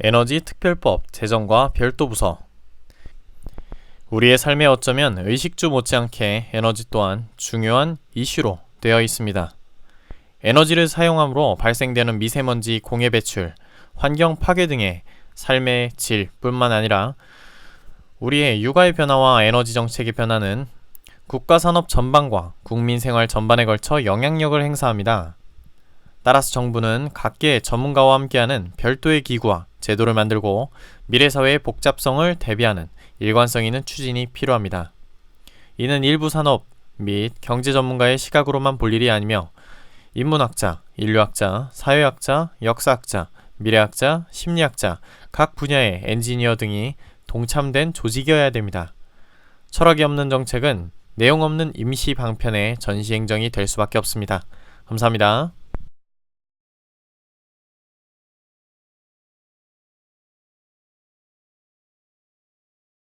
에너지 특별법 제정과 별도 부서 우리의 삶에 어쩌면 의식주 못지않게 에너지 또한 중요한 이슈로 되어 있습니다. 에너지를 사용함으로 발생되는 미세먼지 공해 배출, 환경 파괴 등의 삶의 질뿐만 아니라 우리의 육아의 변화와 에너지 정책의 변화는 국가 산업 전반과 국민 생활 전반에 걸쳐 영향력을 행사합니다. 따라서 정부는 각계의 전문가와 함께하는 별도의 기구와 제도를 만들고 미래 사회의 복잡성을 대비하는 일관성 있는 추진이 필요합니다. 이는 일부 산업 및 경제 전문가의 시각으로만 볼 일이 아니며 인문학자, 인류학자, 사회학자, 역사학자, 미래학자, 심리학자, 각 분야의 엔지니어 등이 동참된 조직이어야 됩니다. 철학이 없는 정책은 내용 없는 임시 방편의 전시 행정이 될 수밖에 없습니다. 감사합니다.